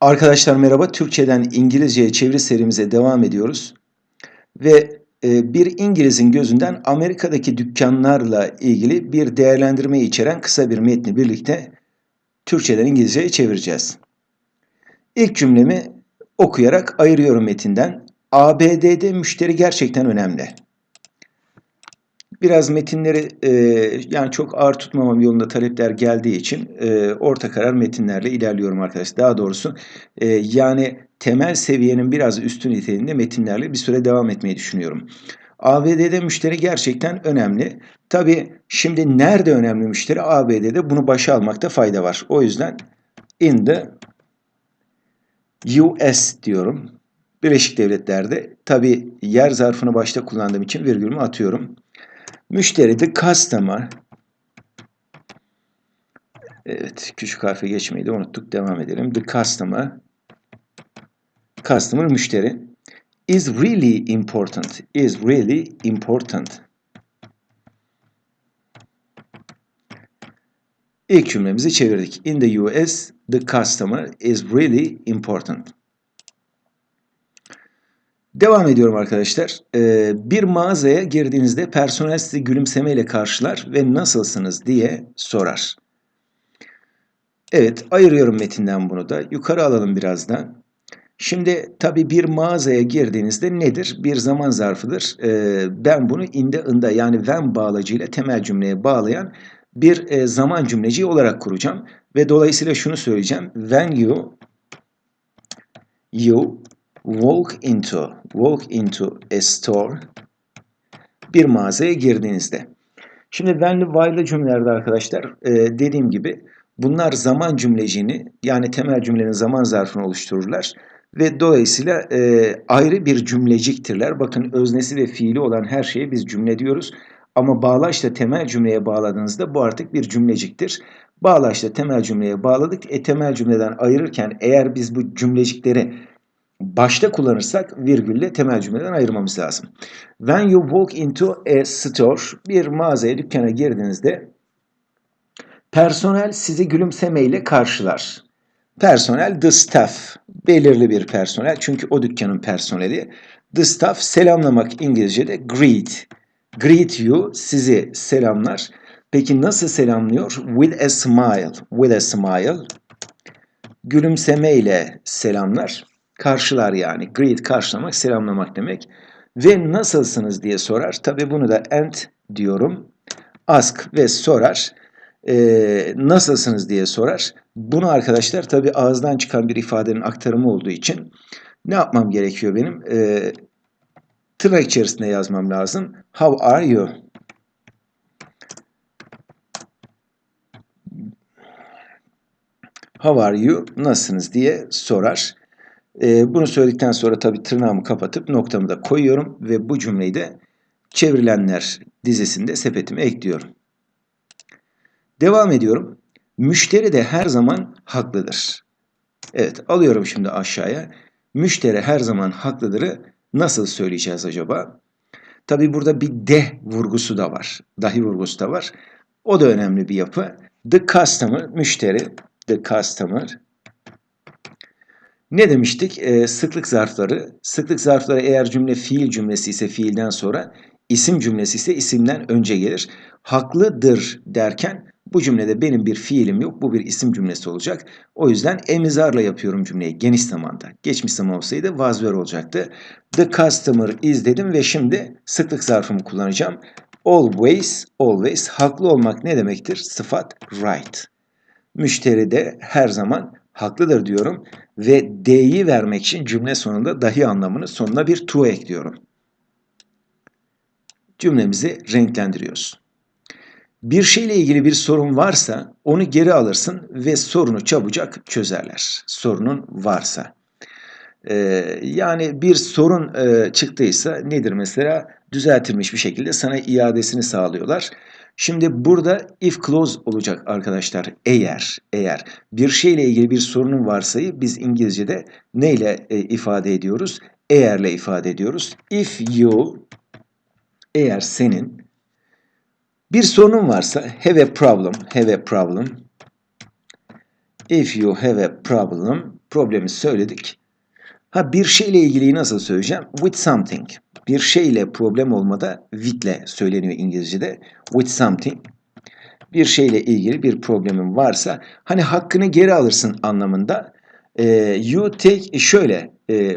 Arkadaşlar merhaba. Türkçeden İngilizceye çeviri serimize devam ediyoruz. Ve e, bir İngiliz'in gözünden Amerika'daki dükkanlarla ilgili bir değerlendirme içeren kısa bir metni birlikte Türkçeden İngilizceye çevireceğiz. İlk cümlemi okuyarak ayırıyorum metinden. ABD'de müşteri gerçekten önemli. Biraz metinleri e, yani çok ağır tutmamam yolunda talepler geldiği için e, orta karar metinlerle ilerliyorum arkadaşlar. Daha doğrusu e, yani temel seviyenin biraz üstü niteliğinde metinlerle bir süre devam etmeyi düşünüyorum. ABD'de müşteri gerçekten önemli. Tabi şimdi nerede önemli müşteri? ABD'de bunu başa almakta fayda var. O yüzden in the US diyorum. Birleşik Devletler'de tabi yer zarfını başta kullandığım için virgülümü atıyorum. Müşteri the customer Evet, küçük harfe geçmeyi de unuttuk. Devam edelim. The customer customer müşteri is really important. Is really important. İlk cümlemizi çevirdik. In the US, the customer is really important. Devam ediyorum arkadaşlar. Ee, bir mağazaya girdiğinizde personel sizi gülümsemeyle karşılar ve nasılsınız diye sorar. Evet, ayırıyorum metinden bunu da. Yukarı alalım birazdan. Şimdi tabii bir mağazaya girdiğinizde nedir? Bir zaman zarfıdır. Ee, ben bunu inde ında yani when bağlacıyla temel cümleye bağlayan bir e, zaman cümleciği olarak kuracağım. Ve dolayısıyla şunu söyleyeceğim. When you you walk into walk into a store bir mağazaya girdiğinizde. Şimdi when'li while'lı cümlelerde arkadaşlar e, dediğim gibi bunlar zaman cümleciğini yani temel cümlenin zaman zarfını oluştururlar ve dolayısıyla e, ayrı bir cümleciktirler. Bakın öznesi ve fiili olan her şeye biz cümle diyoruz. Ama bağlaçla temel cümleye bağladığınızda bu artık bir cümleciktir. Bağlaçla temel cümleye bağladık. E temel cümleden ayırırken eğer biz bu cümlecikleri başta kullanırsak virgülle temel cümleden ayırmamız lazım. When you walk into a store, bir mağazaya, dükkana girdiğinizde personel sizi gülümsemeyle karşılar. Personel, the staff, belirli bir personel çünkü o dükkanın personeli. The staff, selamlamak İngilizce'de greet. Greet you, sizi selamlar. Peki nasıl selamlıyor? With a smile, with a smile. Gülümsemeyle selamlar karşılar yani. Greet karşılamak, selamlamak demek. Ve nasılsınız diye sorar. Tabi bunu da and diyorum. Ask ve sorar. Ee, nasılsınız diye sorar. Bunu arkadaşlar tabi ağızdan çıkan bir ifadenin aktarımı olduğu için ne yapmam gerekiyor benim? Ee, tırnak içerisinde yazmam lazım. How are you? How are you? Nasılsınız diye sorar. E, bunu söyledikten sonra tabii tırnağımı kapatıp noktamı da koyuyorum ve bu cümleyi de çevrilenler dizisinde sepetime ekliyorum. Devam ediyorum. Müşteri de her zaman haklıdır. Evet alıyorum şimdi aşağıya. Müşteri her zaman haklıdır'ı nasıl söyleyeceğiz acaba? Tabii burada bir de vurgusu da var. Dahi vurgusu da var. O da önemli bir yapı. The customer, müşteri, the customer ne demiştik? Ee, sıklık zarfları. Sıklık zarfları eğer cümle fiil cümlesi ise fiilden sonra, isim cümlesi ise isimden önce gelir. Haklıdır derken bu cümlede benim bir fiilim yok. Bu bir isim cümlesi olacak. O yüzden emizarla yapıyorum cümleyi geniş zamanda. Geçmiş zaman olsaydı were olacaktı. The customer is dedim ve şimdi sıklık zarfımı kullanacağım. Always, always. Haklı olmak ne demektir? Sıfat right. Müşteri de her zaman haklıdır diyorum ve D'yi vermek için cümle sonunda dahi anlamını sonuna bir to ekliyorum. Cümlemizi renklendiriyoruz. Bir şeyle ilgili bir sorun varsa onu geri alırsın ve sorunu çabucak çözerler. Sorunun varsa. Ee, yani bir sorun e, çıktıysa nedir mesela? Düzeltilmiş bir şekilde sana iadesini sağlıyorlar. Şimdi burada if clause olacak arkadaşlar. Eğer, eğer bir şeyle ilgili bir sorunun varsayı biz İngilizce'de neyle e, ifade ediyoruz? Eğerle ifade ediyoruz. If you, eğer senin bir sorunun varsa have a problem, have a problem. If you have a problem, problemi söyledik. Ha bir şeyle ilgili nasıl söyleyeceğim? With something. Bir şeyle problem olmada with'le söyleniyor İngilizce'de. With something. Bir şeyle ilgili bir problemin varsa hani hakkını geri alırsın anlamında. E, you take şöyle e,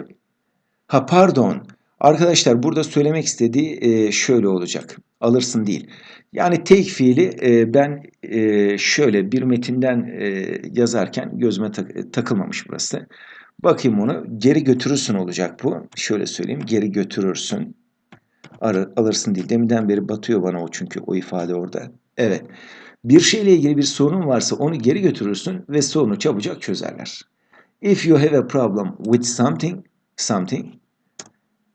ha pardon arkadaşlar burada söylemek istediği e, şöyle olacak. Alırsın değil. Yani take fiili e, ben e, şöyle bir metinden e, yazarken gözüme tak takılmamış burası. Bakayım onu. Geri götürürsün olacak bu. Şöyle söyleyeyim. Geri götürürsün. Alırsın değil. Deminden beri batıyor bana o çünkü o ifade orada. Evet. Bir şeyle ilgili bir sorun varsa onu geri götürürsün ve sorunu çabucak çözerler. If you have a problem with something, something,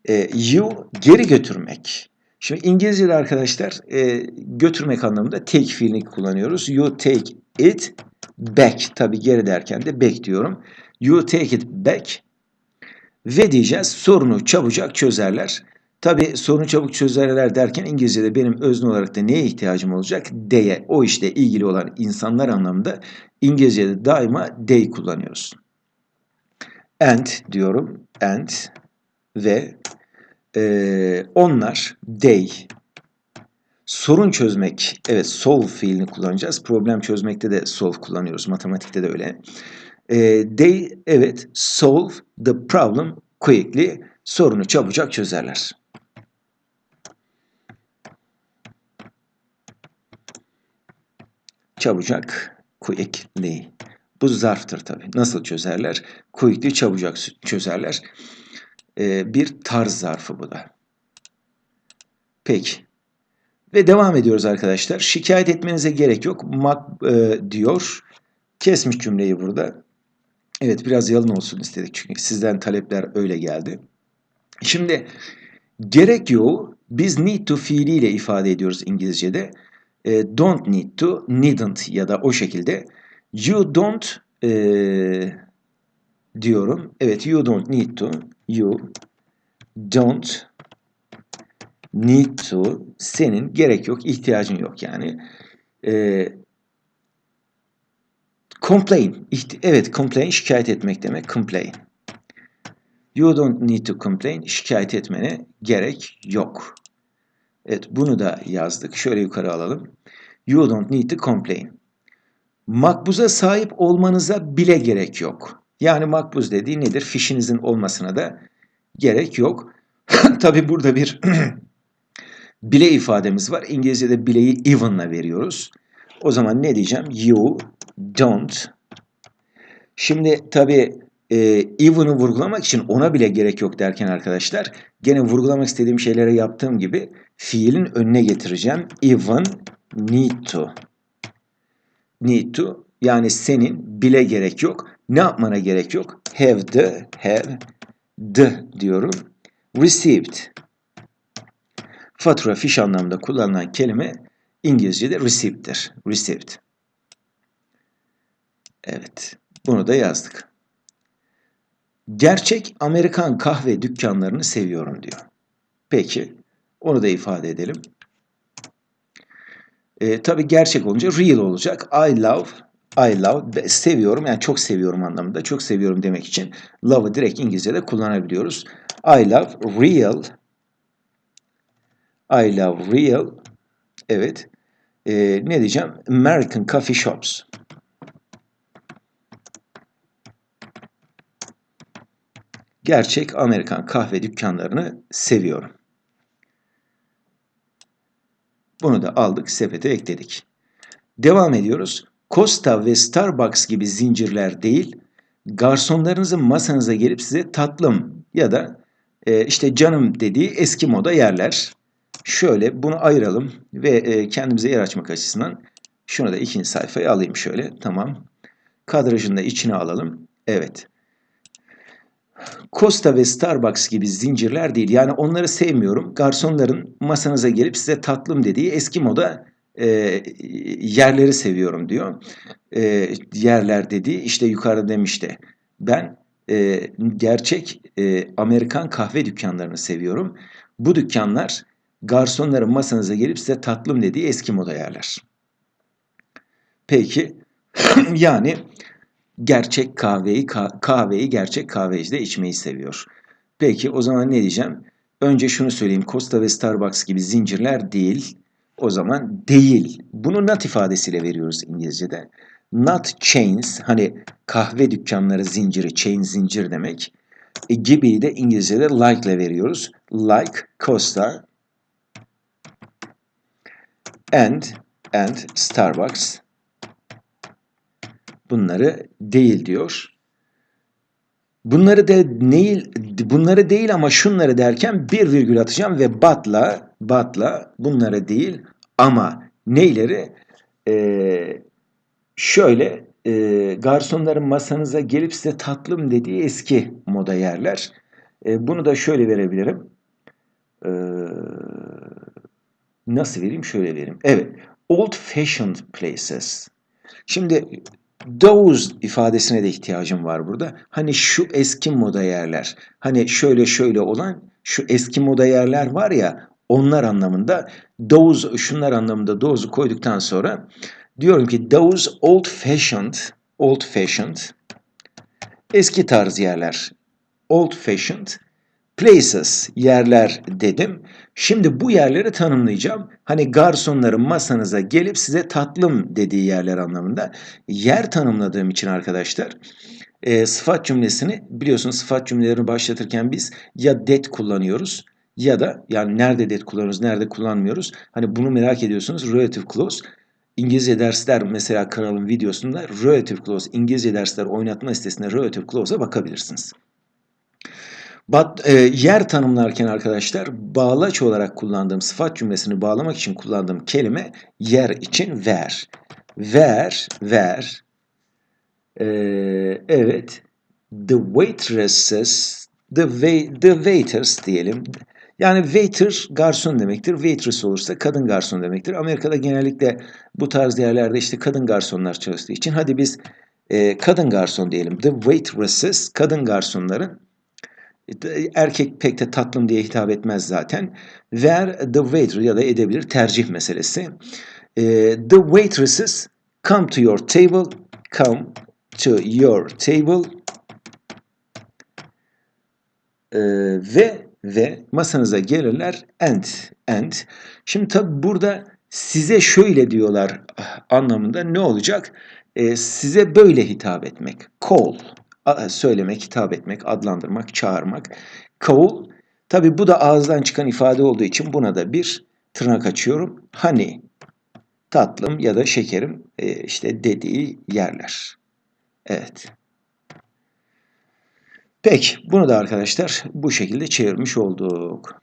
e, you geri götürmek. Şimdi İngilizce'de arkadaşlar e, götürmek anlamında take fiilini kullanıyoruz. You take it back. Tabi geri derken de back diyorum. You take it back. Ve diyeceğiz sorunu çabucak çözerler. Tabi sorunu çabuk çözerler derken İngilizce'de benim özne olarak da neye ihtiyacım olacak? They'e. O işte ilgili olan insanlar anlamında İngilizce'de daima they kullanıyoruz. And diyorum. And ve e, onlar they sorun çözmek evet solve fiilini kullanacağız. Problem çözmekte de solve kullanıyoruz. Matematikte de öyle. E, they evet solve the problem quickly sorunu çabucak çözerler. Çabucak quickly. Bu zarftır tabii. Nasıl çözerler? Quickly çabucak çözerler. Ee, bir tarz zarfı bu da. Peki. Ve devam ediyoruz arkadaşlar. Şikayet etmenize gerek yok. Mak e, diyor. Kesmiş cümleyi burada. Evet biraz yalın olsun istedik çünkü sizden talepler öyle geldi. Şimdi gerek yok biz need to fiiliyle ifade ediyoruz İngilizce'de. E, don't need to, needn't ya da o şekilde. You don't e, diyorum. Evet you don't need to, you don't need to senin gerek yok, ihtiyacın yok yani. E, complain. Evet complain şikayet etmek demek. Complain. You don't need to complain. Şikayet etmene gerek yok. Evet bunu da yazdık. Şöyle yukarı alalım. You don't need to complain. Makbuza sahip olmanıza bile gerek yok. Yani makbuz dediği nedir? Fişinizin olmasına da gerek yok. Tabi burada bir bile ifademiz var. İngilizce'de bileyi even'la veriyoruz. O zaman ne diyeceğim? You don't. Şimdi tabi e, even'ı vurgulamak için ona bile gerek yok derken arkadaşlar gene vurgulamak istediğim şeylere yaptığım gibi fiilin önüne getireceğim. Even need to. Need to yani senin bile gerek yok. Ne yapmana gerek yok? Have the, have the diyorum. Received. Fatura, fiş anlamında kullanılan kelime İngilizce'de received'dir. Received. Evet. Bunu da yazdık. Gerçek Amerikan kahve dükkanlarını seviyorum diyor. Peki. Onu da ifade edelim. E, tabii gerçek olunca real olacak. I love, I love, seviyorum yani çok seviyorum anlamında. Çok seviyorum demek için love'ı direkt İngilizce'de kullanabiliyoruz. I love real, I love real, evet. E, ne diyeceğim? American coffee shops. Gerçek Amerikan kahve dükkanlarını seviyorum. Bunu da aldık, sepete ekledik. Devam ediyoruz. Costa ve Starbucks gibi zincirler değil, garsonlarınızın masanıza gelip size tatlım ya da e, işte canım dediği eski moda yerler. Şöyle bunu ayıralım ve e, kendimize yer açmak açısından şunu da ikinci sayfaya alayım şöyle. Tamam. Kadrajını da içine alalım. Evet. Costa ve Starbucks gibi zincirler değil. Yani onları sevmiyorum. Garsonların masanıza gelip size tatlım dediği eski moda e, yerleri seviyorum diyor. E, yerler dediği işte yukarıda demişti. Ben e, gerçek e, Amerikan kahve dükkanlarını seviyorum. Bu dükkanlar garsonların masanıza gelip size tatlım dediği eski moda yerler. Peki yani gerçek kahveyi ka- kahveyi gerçek kahvecide içmeyi seviyor. Peki o zaman ne diyeceğim? Önce şunu söyleyeyim. Costa ve Starbucks gibi zincirler değil. O zaman değil. Bunu not ifadesiyle veriyoruz İngilizce'de. Not chains hani kahve dükkanları zinciri, chain zincir demek. E, gibi de İngilizce'de like ile veriyoruz. Like Costa and and Starbucks bunları değil diyor. Bunları da değil, bunları değil ama şunları derken bir virgül atacağım ve but'la, but'la bunları değil ama neyleri? Ee, şöyle e, garsonların masanıza gelip size tatlım dediği eski moda yerler. E, bunu da şöyle verebilirim. E, nasıl vereyim? Şöyle vereyim. Evet. Old fashioned places. Şimdi those ifadesine de ihtiyacım var burada. Hani şu eski moda yerler. Hani şöyle şöyle olan şu eski moda yerler var ya onlar anlamında those şunlar anlamında those'u koyduktan sonra diyorum ki those old fashioned old fashioned eski tarz yerler old fashioned places yerler dedim. Şimdi bu yerleri tanımlayacağım. Hani garsonların masanıza gelip size tatlım dediği yerler anlamında. Yer tanımladığım için arkadaşlar e, sıfat cümlesini biliyorsunuz sıfat cümlelerini başlatırken biz ya det kullanıyoruz ya da yani nerede det kullanıyoruz, nerede kullanmıyoruz. Hani bunu merak ediyorsunuz. Relative clause İngilizce dersler mesela kanalın videosunda relative clause İngilizce dersler oynatma sitesinde relative clause'a bakabilirsiniz. But, e, yer tanımlarken arkadaşlar bağlaç olarak kullandığım sıfat cümlesini bağlamak için kullandığım kelime yer için where. Where, where. E, evet. The waitresses, the, wait, the waiters diyelim. Yani waiter garson demektir. Waitress olursa kadın garson demektir. Amerika'da genellikle bu tarz yerlerde işte kadın garsonlar çalıştığı için hadi biz e, kadın garson diyelim. The waitresses kadın garsonların erkek pek de tatlım diye hitap etmez zaten. Where the waiter ya da edebilir tercih meselesi. E, the waitresses come to your table, come to your table e, ve ve masanıza gelirler and and. Şimdi tabi burada size şöyle diyorlar anlamında ne olacak? E, size böyle hitap etmek. Call söylemek, hitap etmek, adlandırmak, çağırmak. Call. Tabi bu da ağızdan çıkan ifade olduğu için buna da bir tırnak açıyorum. Honey, tatlım ya da şekerim e, işte dediği yerler. Evet. Peki bunu da arkadaşlar bu şekilde çevirmiş olduk.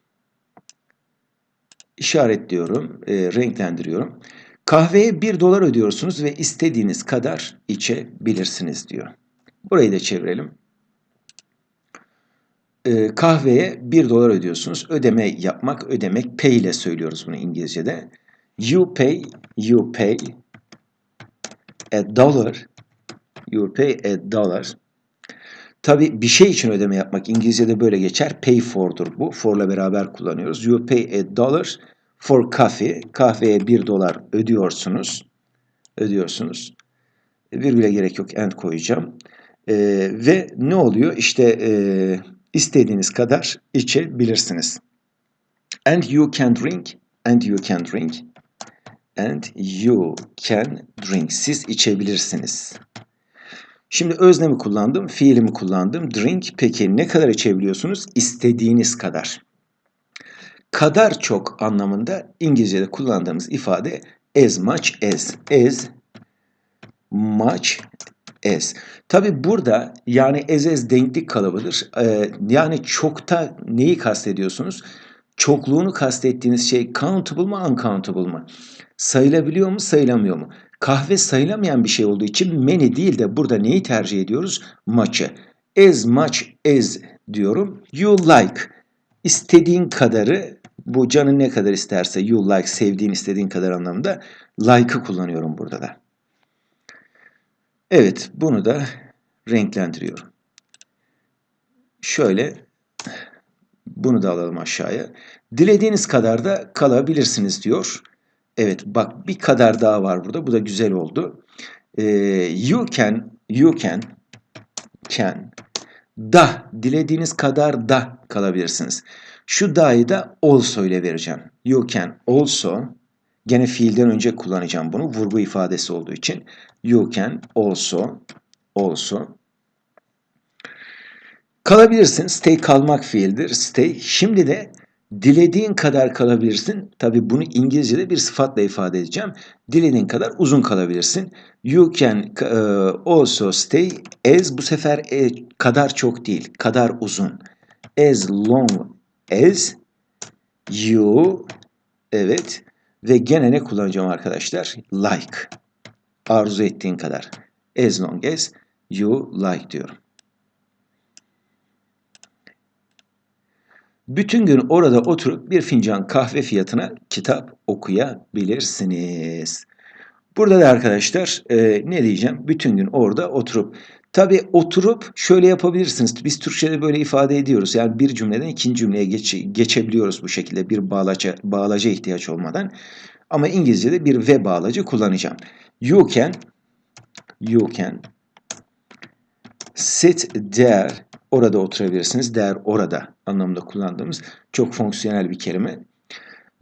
İşaretliyorum, e, renklendiriyorum. Kahveye 1 dolar ödüyorsunuz ve istediğiniz kadar içebilirsiniz diyor. Burayı da çevirelim. E, kahveye 1 dolar ödüyorsunuz. Ödeme yapmak, ödemek pay ile söylüyoruz bunu İngilizce'de. You pay, you pay a dollar. You pay a dollar. Tabi bir şey için ödeme yapmak İngilizce'de böyle geçer. Pay for'dur bu. For'la beraber kullanıyoruz. You pay a dollar for coffee. Kahveye 1 dolar ödüyorsunuz. Ödüyorsunuz. Virgüle gerek yok. End koyacağım. E, ve ne oluyor? İşte e, istediğiniz kadar içebilirsiniz. And you can drink, and you can drink, and you can drink. Siz içebilirsiniz. Şimdi öznemi kullandım, fiilimi kullandım. Drink peki ne kadar içebiliyorsunuz? İstediğiniz kadar. Kadar çok anlamında İngilizce'de kullandığımız ifade as much as. As much as. Tabi burada yani as as denklik kalıbıdır. Ee, yani çokta neyi kastediyorsunuz? Çokluğunu kastettiğiniz şey countable mı uncountable mı? Sayılabiliyor mu sayılamıyor mu? Kahve sayılamayan bir şey olduğu için many değil de burada neyi tercih ediyoruz? Much'ı. As much as diyorum. You like. İstediğin kadarı bu canın ne kadar isterse you like sevdiğin istediğin kadar anlamında like'ı kullanıyorum burada da. Evet, bunu da renklendiriyorum. Şöyle bunu da alalım aşağıya. Dilediğiniz kadar da kalabilirsiniz diyor. Evet bak bir kadar daha var burada. Bu da güzel oldu. Ee, you can You can, can, da, dilediğiniz kadar da kalabilirsiniz. Şu da'yı da also ile vereceğim. You can also, gene fiilden önce kullanacağım bunu, vurgu ifadesi olduğu için. You can also, also. Kalabilirsin, stay kalmak fiildir, stay. Şimdi de dilediğin kadar kalabilirsin. Tabi bunu İngilizce'de bir sıfatla ifade edeceğim. Dilediğin kadar uzun kalabilirsin. You can uh, also stay as bu sefer e, kadar çok değil, kadar uzun. As long as you evet ve gene ne kullanacağım arkadaşlar? Like. Arzu ettiğin kadar. As long as you like diyorum. Bütün gün orada oturup bir fincan kahve fiyatına kitap okuyabilirsiniz. Burada da arkadaşlar e, ne diyeceğim? Bütün gün orada oturup. Tabi oturup şöyle yapabilirsiniz. Biz Türkçe'de böyle ifade ediyoruz. Yani bir cümleden ikinci cümleye geç, geçebiliyoruz bu şekilde bir bağlaca, bağlaca ihtiyaç olmadan. Ama İngilizce'de bir ve bağlacı kullanacağım. You can you can sit there orada oturabilirsiniz. There orada anlamında kullandığımız çok fonksiyonel bir kelime.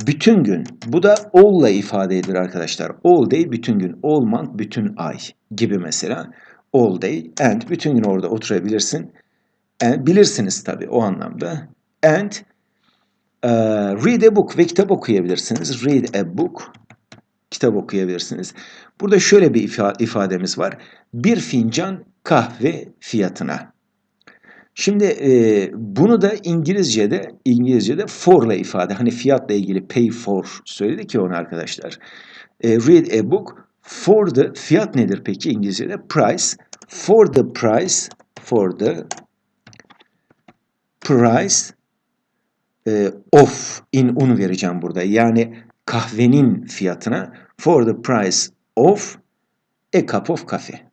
Bütün gün. Bu da all ifade edilir arkadaşlar. All day bütün gün. All month bütün ay gibi mesela. All day and bütün gün orada oturabilirsin. And, bilirsiniz tabi o anlamda. And uh, read a book ve kitap okuyabilirsiniz. Read a book. Kitap okuyabilirsiniz. Burada şöyle bir ifademiz var. Bir fincan kahve fiyatına. Şimdi e, bunu da İngilizce'de İngilizce'de for ile ifade. Hani fiyatla ilgili pay for söyledi ki onu arkadaşlar. E, read a book for the fiyat nedir peki İngilizce'de? Price. For the price for the price e, of in un vereceğim burada. Yani kahvenin fiyatına for the price of a cup of coffee.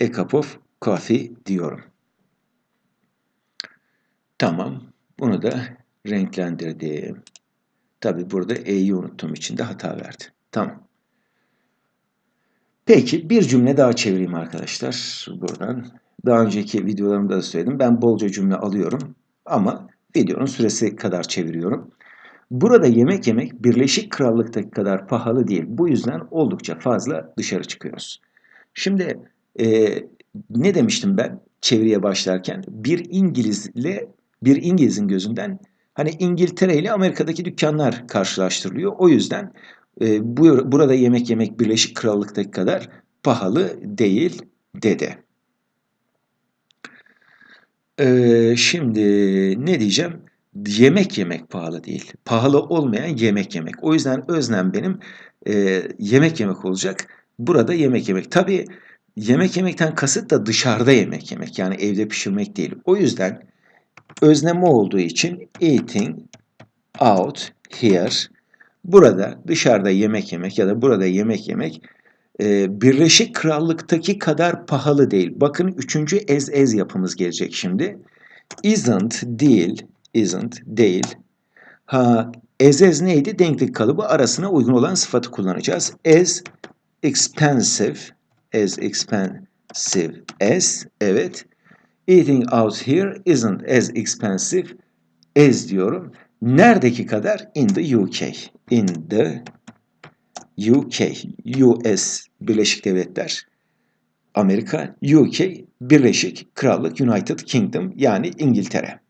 A cup of coffee diyorum. Tamam. Bunu da renklendirdim. Tabi burada E'yi unuttuğum için de hata verdi. Tamam. Peki bir cümle daha çevireyim arkadaşlar buradan. Daha önceki videolarımda da söyledim. Ben bolca cümle alıyorum ama videonun süresi kadar çeviriyorum. Burada yemek yemek Birleşik Krallık'taki kadar pahalı değil. Bu yüzden oldukça fazla dışarı çıkıyoruz. Şimdi e, ne demiştim ben çeviriye başlarken? Bir İngilizle bir İngiliz'in gözünden hani İngiltere ile Amerika'daki dükkanlar karşılaştırılıyor. O yüzden e, bu, burada yemek yemek Birleşik Krallık'taki kadar pahalı değil dedi. Ee, şimdi ne diyeceğim? Yemek yemek pahalı değil. Pahalı olmayan yemek yemek. O yüzden öznem benim e, yemek yemek olacak. Burada yemek yemek. Tabii yemek yemekten kasıt da dışarıda yemek yemek. Yani evde pişirmek değil. O yüzden özneme olduğu için eating out here burada dışarıda yemek yemek ya da burada yemek yemek e, Birleşik Krallık'taki kadar pahalı değil. Bakın üçüncü ez ez yapımız gelecek şimdi. Isn't değil, isn't değil. Ha, as as neydi? Denklik kalıbı arasına uygun olan sıfatı kullanacağız. As expensive, as expensive as, evet. Eating out here isn't as expensive as diyorum. Neredeki kadar? In the UK. In the UK, US, Birleşik Devletler, Amerika, UK, Birleşik Krallık, United Kingdom yani İngiltere.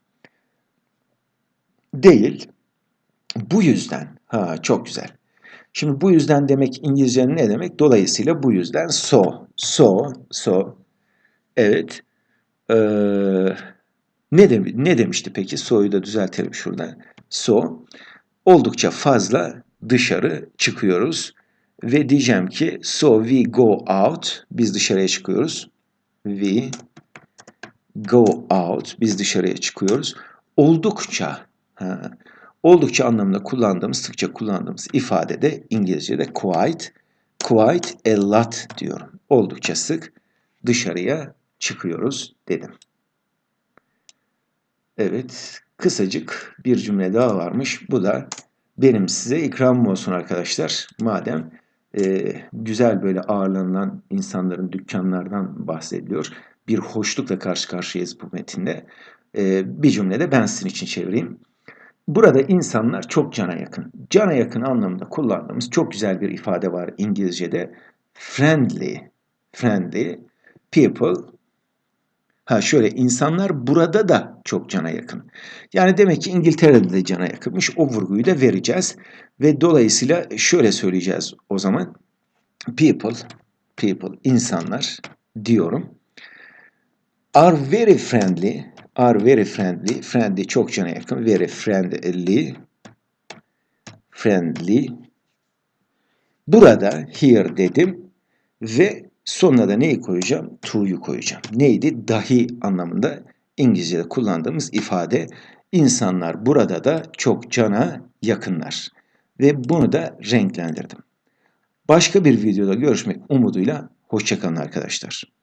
Değil. Bu yüzden. Ha çok güzel. Şimdi bu yüzden demek İngilizcenin ne demek? Dolayısıyla bu yüzden so, so, so. Evet. Ee, ne, de, ne demişti peki? So'yu da düzeltelim şuradan. So. Oldukça fazla dışarı çıkıyoruz. Ve diyeceğim ki so we go out. Biz dışarıya çıkıyoruz. We go out. Biz dışarıya çıkıyoruz. Oldukça ha, oldukça anlamında kullandığımız, sıkça kullandığımız ifade de İngilizce'de quite, quite a lot diyorum. Oldukça sık dışarıya çıkıyoruz dedim. Evet, kısacık bir cümle daha varmış. Bu da benim size ikramım olsun arkadaşlar. Madem e, güzel böyle ağırlanan insanların dükkanlardan bahsediliyor. Bir hoşlukla karşı karşıyayız bu metinde. E, bir cümlede ben sizin için çevireyim. Burada insanlar çok cana yakın. Cana yakın anlamında kullandığımız çok güzel bir ifade var İngilizce'de. Friendly. Friendly people. Ha şöyle insanlar burada da çok cana yakın. Yani demek ki İngiltere'de de cana yakınmış. O vurguyu da vereceğiz. Ve dolayısıyla şöyle söyleyeceğiz o zaman. People, people, insanlar diyorum. Are very friendly, are very friendly, friendly çok cana yakın, very friendly, friendly. Burada here dedim ve sonuna da neyi koyacağım? To'yu koyacağım. Neydi? Dahi anlamında İngilizce'de kullandığımız ifade. İnsanlar burada da çok cana yakınlar. Ve bunu da renklendirdim. Başka bir videoda görüşmek umuduyla hoşçakalın arkadaşlar.